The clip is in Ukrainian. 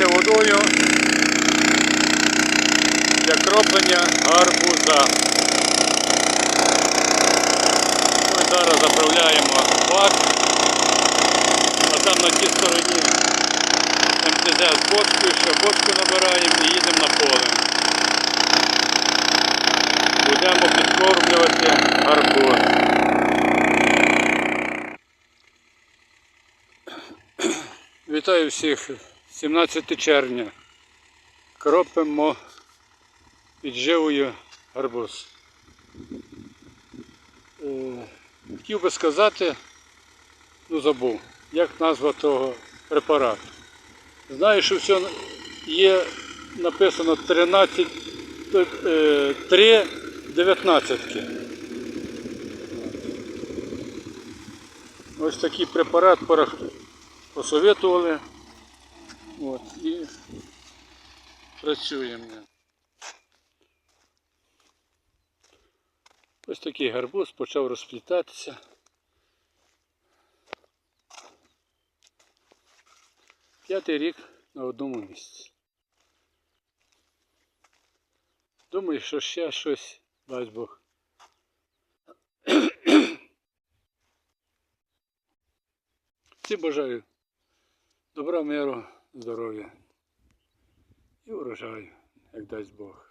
Заправляюся водою для кроплення гарбуза. Ось зараз заправляємо бак, а там на тій стороні МТЗ з бочкою, ще бочку набираємо і їдемо на поле. Будемо підкормлювати гарбуз. Вітаю всіх 17 червня. Кропимо підживою гарбуз. Е, Хотів би сказати, ну забув, як назва того препарату. Знаю, що все є написано 13, е, 3 19. Ось такий препарат посоветували. От, і працюємо. Ось такий гарбуз почав розплітатися. П'ятий рік на одному місці. Думаю, що ще щось дасть Бог. Всім бажаю добра, миру, здоров'я і урожаю, як дасть Бог.